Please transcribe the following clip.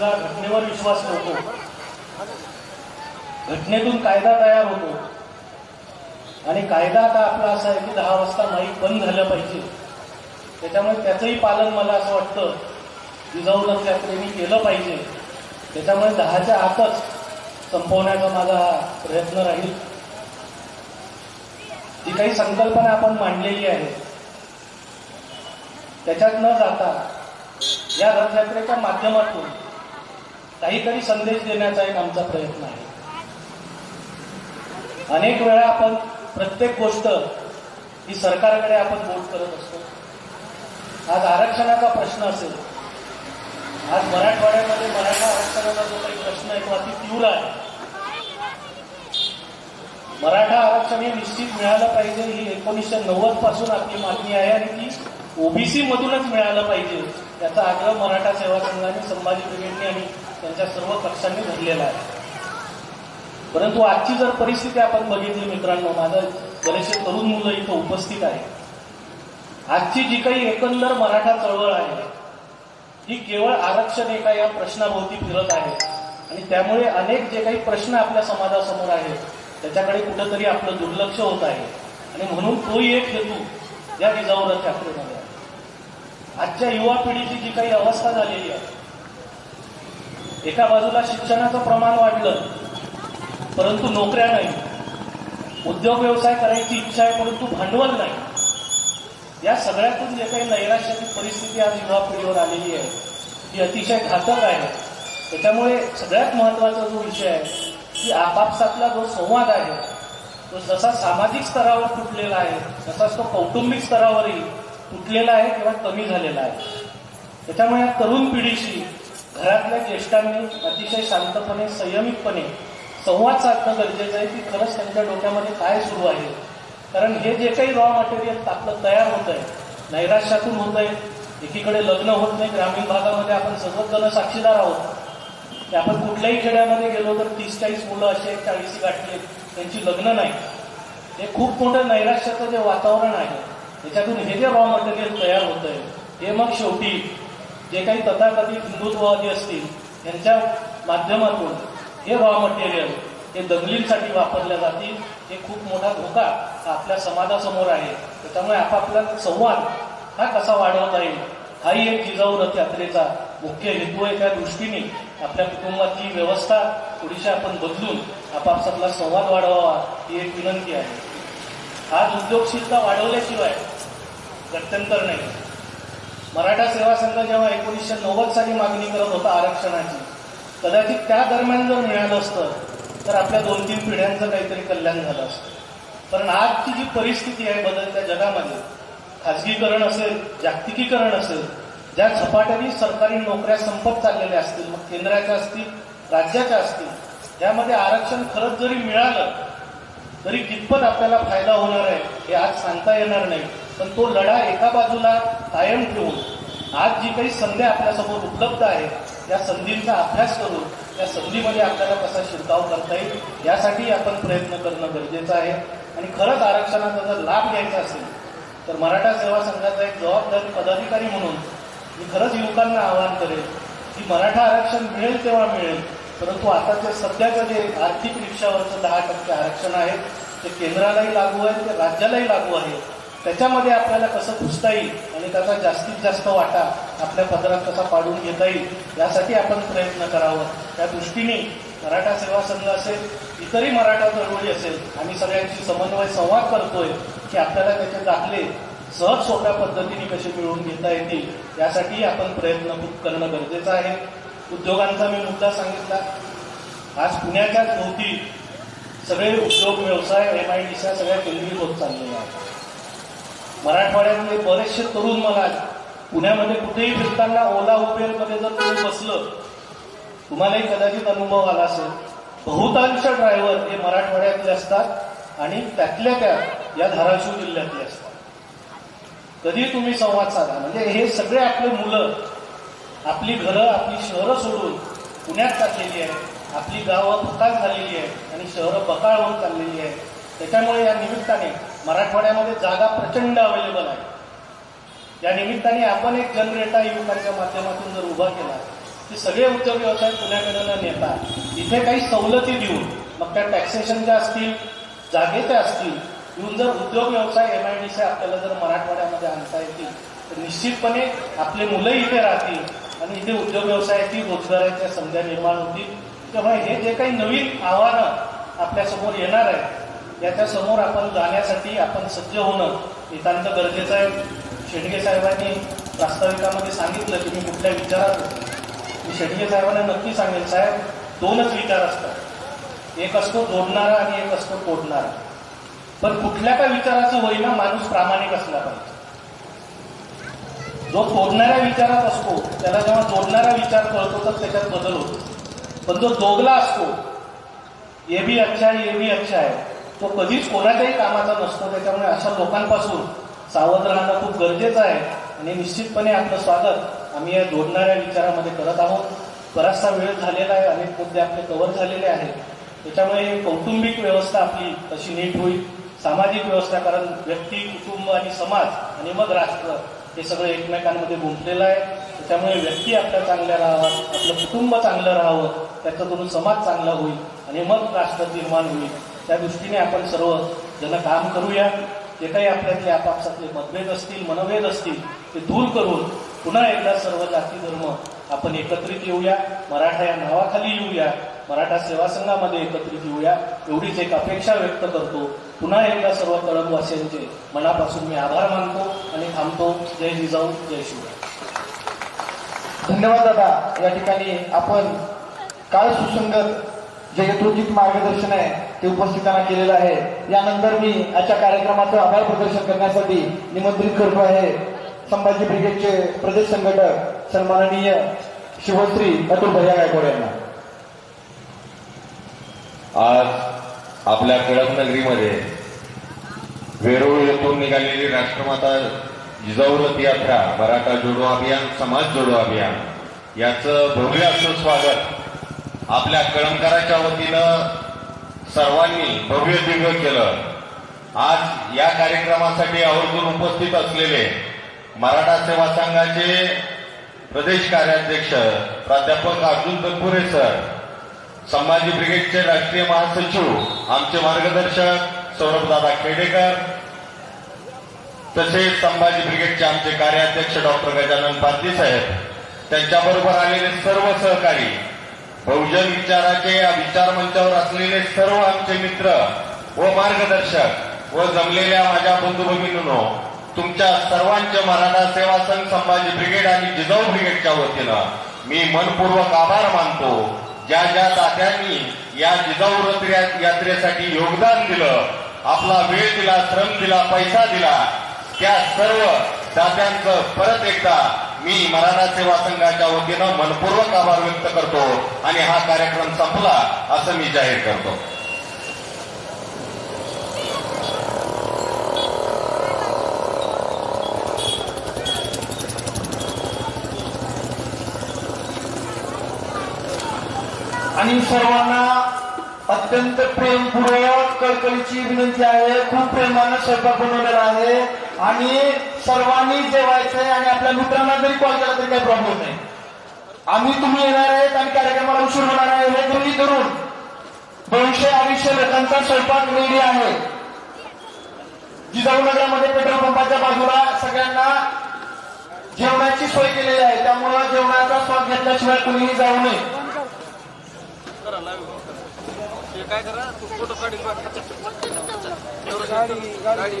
सगळा घटनेवर विश्वास ठेवतो. घटनेतून कायदा तयार होतो. आणि कायदा आता आपला असा आहे की दहा वाजता माईक बंद झालं पाहिजे. त्याच्यामुळे त्याचंही पालन मला असं वाटतं जिजाऊ रथयात्रेने केलं पाहिजे. त्याच्यामुळे दहाच्या आतच संपवण्याचा माझा हा प्रयत्न राहील. जी काही संकल्पना आपण मांडलेली आहे त्याच्यात न जाता या रथयात्रेच्या माध्यमातून काहीतरी संदेश देण्याचा एक आमचा प्रयत्न आहे. अनेक वेळा आपण प्रत्येक गोष्ट ही सरकारकडे आपण बोट करत असतो. आज आरक्षणाचा प्रश्न असेल. आज मराठवाड्यामध्ये मराठा आरक्षणाचा जो काही प्रश्न आहे तो अति तीव्र आहे. मराठा आरक्षण हे निश्चित मिळालं पाहिजे ही एकोणीसशे नव्वदपासून आपली मागणी आहे आणि ती ओबीसी मधूनच मिळालं पाहिजे. याचा आग्रह मराठा सेवा संघाने संभाजी ब्रिगेडने आणि त्यांच्या सर्व पक्षांनी धरलेला आहे. परंतु आजची जर परिस्थिती आपण बघितली मित्रांनो माझं बरेचसे तरुण मुलं इथं उपस्थित आहे आजची जी काही एकंदर मराठा चळवळ आहे ही केवळ आरक्षण एका या प्रश्नाभोवती फिरत आहे. आणि त्यामुळे अनेक जे काही प्रश्न आपल्या समाजासमोर आहेत त्याच्याकडे कुठंतरी आपलं दुर्लक्ष होत आहे. आणि म्हणून तोही एक हेतू या जिजाऊ रथ आहे आजच्या युवा पिढीची जी काही अवस्था झालेली आहे एका बाजूला शिक्षणाचं प्रमाण वाढलं परंतु नोकऱ्या नाही उद्योग व्यवसाय करायची इच्छा आहे परंतु भांडवल नाही. या सगळ्यातून जे काही नैराश्याची परिस्थिती आज युवा पिढीवर आलेली आहे ती अतिशय घातक आहे. त्याच्यामुळे सगळ्यात महत्त्वाचा जो विषय आहे की आपापसातला जो संवाद आहे तो जसा सामाजिक स्तरावर तुटलेला आहे तसाच तो कौटुंबिक स्तरावरही तुटलेला आहे किंवा कमी झालेला आहे. त्याच्यामुळे या तरुण पिढीशी घरातल्या ज्येष्ठांनी अतिशय शांतपणे संयमितपणे संवाद साधणं गरजेचं आहे की खरंच त्यांच्या डोक्यामध्ये काय सुरू आहे. कारण हे जे काही रॉ मटेरियल आपलं तयार होत आहे नैराश्यातून होत आहे एकीकडे लग्न होत नाही ग्रामीण भागामध्ये आपण सर्वजण साक्षीदार आहोत. आपण कुठल्याही खेड्यामध्ये गेलो तर तीस चाळीस मुलं असे चाळीस गाठली त्यांची लग्न नाही. हे खूप मोठं नैराश्याचं जे वातावरण आहे त्याच्यातून हे जे रॉ मटेरियल तयार होत आहे हे मग शेवटी जे काही तथाकथित हिंदुत्ववादी असतील त्यांच्या माध्यमातून हे रॉ मटेरियल हे दंगलींसाठी वापरल्या जातील हे खूप मोठा धोका आपल्या समाजासमोर आहे. त्याच्यामुळे आपापला संवाद हा कसा वाढवता येईल हाही एक जिजाऊ रथ यात्रेचा मुख्य हेतू आहे. त्या दृष्टीने आपल्या कुटुंबाची व्यवस्था थोडीशी आपण बदलून आपापसातला संवाद वाढवावा ही एक विनंती आहे. आज उद्योगशीलता वाढवल्याशिवाय गत्यंतर नाही. मराठा सेवा संघ जेव्हा एकोणीसशे नव्वद साली मागणी करत होता आरक्षणाची कदाचित त्या दरम्यान जर मिळालं असतं तर आपल्या दोन तीन पिढ्यांचं काहीतरी कल्याण झालं असतं. कारण आजची जी परिस्थिती आहे बदलत्या जगामध्ये खाजगीकरण असेल जागतिकीकरण असेल ज्या झपाट्याने सरकारी नोकऱ्या संपत चाललेल्या असतील मग केंद्राच्या असतील राज्याच्या असतील त्यामध्ये आरक्षण खरंच जरी मिळालं तरी कितपत आपल्याला फायदा होणार आहे हे आज सांगता येणार नाही. पण तो लढा एका बाजूला कायम ठेवून आज जी काही संधी आपल्यासमोर उपलब्ध आहे या संधींचा अभ्यास करून त्या संधीमध्ये आपल्याला कसा शिरकाव करता येईल यासाठी आपण प्रयत्न करणं गरजेचं आहे. आणि खरंच आरक्षणाचा जर लाभ घ्यायचा असेल तर मराठा सेवा संघाचा एक जबाबदारी पदाधिकारी म्हणून मी खरंच युवकांना आवाहन करेन की मराठा आरक्षण मिळेल तेव्हा मिळेल परंतु आताच्या सध्याचं जे आर्थिक रिक्षावरचं दहा टक्के आरक्षण आहे ते केंद्रालाही लागू आहे ते राज्यालाही लागू आहे त्याच्यामध्ये आपल्याला कसं घुसता येईल आणि त्याचा जास्तीत जास्त वाटा आपल्या पदरात कसा पाडून घेता येईल यासाठी आपण प्रयत्न करावं. त्या दृष्टीने मराठा सेवा संघ असेल इतरही मराठा चळवळी असेल आम्ही सगळ्यांशी समन्वय संवाद करतोय की आपल्याला त्याचे दाखले सहज सोप्या पद्धतीने कसे मिळवून घेता येतील यासाठी आपण प्रयत्न खूप करणं गरजेचं आहे. उद्योगांचा मी मुद्दा सांगितला. आज पुण्याच्याच भोवती सगळे उद्योग व्यवसाय एम आय डी सगळ्या केंद्रित होत चाललेल्या आहेत. मराठवाड्यामध्ये बरेचसे तरुण मला पुण्यामध्ये कुठेही फिरताना ओला उबेरमध्ये जर तुम्ही बसलं तुम्हालाही कदाचित अनुभव आला असेल. बहुतांश ड्रायव्हर हे मराठवाड्यातले असतात आणि त्यातल्या त्या या धाराशिव जिल्ह्यातले असतात. कधी तुम्ही संवाद साधा? म्हणजे हे सगळे आपले मुलं आपली घरं आपली शहरं सोडून पुण्यात टाकलेली आहे आपली गावं बकाल झालेली आहे आणि शहरं बकाळ होऊन चाललेली आहे त्याच्यामुळे या निमित्ताने मराठवाड्यामध्ये जागा प्रचंड अवेलेबल आहे. या निमित्ताने आपण एक जनरेटा युवकांच्या माध्यमातून जर उभा केला की सगळे उद्योग व्यवसाय पुण्याकडे न नेता इथे काही सवलती देऊन मग त्या टॅक्सेशनच्या असतील जागेच्या असतील येऊन जर उद्योग व्यवसाय एम आय डी सी आपल्याला जर मराठवाड्यामध्ये आणता येतील तर निश्चितपणे आपले मुलं इथे राहतील आणि इथे उद्योग व्यवसायाची रोजगाराच्या संध्या निर्माण होतील. तेव्हा हे जे काही नवीन आव्हानं आपल्यासमोर येणार आहे याच्या समोर आपण जाण्यासाठी आपण सज्ज होणं नितांत गरजेचं आहे. शेडगे साहेबांनी प्रास्ताविकामध्ये सांगितलं की मी कुठल्या विचारात होतो. मी शेडगे साहेबांना नक्की सांगेल साहेब दोनच विचार असतात. एक असतो जोडणारा आणि एक असतो तोडणारा. पण कुठल्या का विचाराचं होईना माणूस प्रामाणिक असला पाहिजे? जो तोडणाऱ्या विचारात असतो त्याला जेव्हा जोडणारा विचार कळतो तर त्याच्यात बदल होतो. पण जो दोगला असतो ये भी अच्छा है ये भी अच्छा आहे तो कधीच कोणाच्याही कामाचा नसतो. त्याच्यामुळे अशा लोकांपासून सावध राहणं खूप गरजेचं आहे. आणि निश्चितपणे आपलं स्वागत आम्ही या जोडणाऱ्या विचारामध्ये करत आहोत. बराचसा वेळ झालेला आहे अनेक मुद्दे आपले कव्हर झालेले आहेत. त्याच्यामुळे कौटुंबिक व्यवस्था आपली तशी नीट होईल. सामाजिक व्यवस्था कारण व्यक्ती कुटुंब आणि समाज आणि मग राष्ट्र हे सगळं एकमेकांमध्ये गुंतलेलं आहे. त्यामुळे व्यक्ती आपल्या चांगल्या राहावं आपलं कुटुंब चांगलं राहावं त्याच्यातून समाज चांगला होईल आणि मग राष्ट्र निर्माण होईल. त्या दृष्टीने आपण सर्व जण काम करूया. जे काही आपल्यातले आपापसातले मतभेद असतील मनभेद असतील ते दूर करून पुन्हा एकदा सर्व जाती धर्म आपण एकत्रित येऊया. मराठा या नावाखाली येऊया. मराठा सेवा संघामध्ये एकत्रित येऊया. एवढीच एक अपेक्षा व्यक्त करतो. पुन्हा एकदा सर्व कळमवासियांचे मनापासून मी आभार मानतो आणि थांबतो. जय जिजाऊ जय शिवराय. धन्यवाद दादा. या ठिकाणी आपण काळ सुसंगत जे यथोचित मार्गदर्शन आहे ते उपस्थितांना केलेलं आहे. यानंतर मी आजच्या कार्यक्रमाचं आभार प्रदर्शन करण्यासाठी निमंत्रित करतो आहे संभाजी ब्रिगेडचे प्रदेश संघटक सन्माननीय शिवश्री अतुल भैया गायकवाड यांना. आज आपल्या कडक नगरीमध्ये वेरूळ येथून निघालेली राष्ट्रमाता जिजाऊ रथ यात्रा मराठा जोडो अभियान समाज जोडो अभियान याचं भव्य असं स्वागत आपल्या कळमकराच्या वतीनं सर्वांनी भव्य दिव्य केलं. आज या कार्यक्रमासाठी आवर्जून उपस्थित असलेले मराठा सेवा संघाचे प्रदेश कार्याध्यक्ष प्राध्यापक अर्जुन तनपुरे सर संभाजी ब्रिगेडचे राष्ट्रीय महासचिव आमचे मार्गदर्शक सौरभदादा खेडेकर तसेच संभाजी ब्रिगेडचे आमचे कार्याध्यक्ष डॉक्टर गजानन पारधी साहेब त्यांच्याबरोबर आलेले सर्व सहकारी बहुजन विचाराचे या विचार मंचावर असलेले सर्व आमचे मित्र व मार्गदर्शक व जमलेल्या माझ्या बंधू भगिनीनो तुमच्या सर्वांचे मराठा सेवा संघ संभाजी ब्रिगेड आणि जिजाऊ ब्रिगेडच्या वतीनं मी मनपूर्वक आभार मानतो. ज्या ज्या तात्यांनी या जिजाऊ रथ या- यात्रेसाठी योगदान दिलं आपला वेळ दिला श्रम दिला पैसा दिला त्या सर्व दात्यांचं परत एकदा मी मराठा सेवा संघाच्या वतीनं मनपूर्वक आभार व्यक्त करतो आणि हा कार्यक्रम संपला असं मी जाहीर करतो. आणि सर्वांना अत्यंत प्रेमपूर्वक कळकळीची विनंती आहे. खूप प्रेमानं स्वयंपाक बनवलेला आहे. आणि सर्वांनी जेवायचंय आणि आपल्या मित्रांना जरी कॉल केला तरी काही प्रॉब्लेम नाही. आम्ही तुम्ही येणार आहेत आणि कार्यक्रमाला उशीर होणार आहे. हे गृहीत धरून दोनशे अडीचशे लोकांचा स्वयंपाक रेडी आहे. जिजाऊनगरामध्ये पेट्रोल पंपाच्या बाजूला सगळ्यांना जेवणाची सोय केलेली आहे. त्यामुळे जेवणाचा स्वाद घेतल्याशिवाय कुणीही जाऊ नये. काय करा? फोटो काढून गाडी गाडी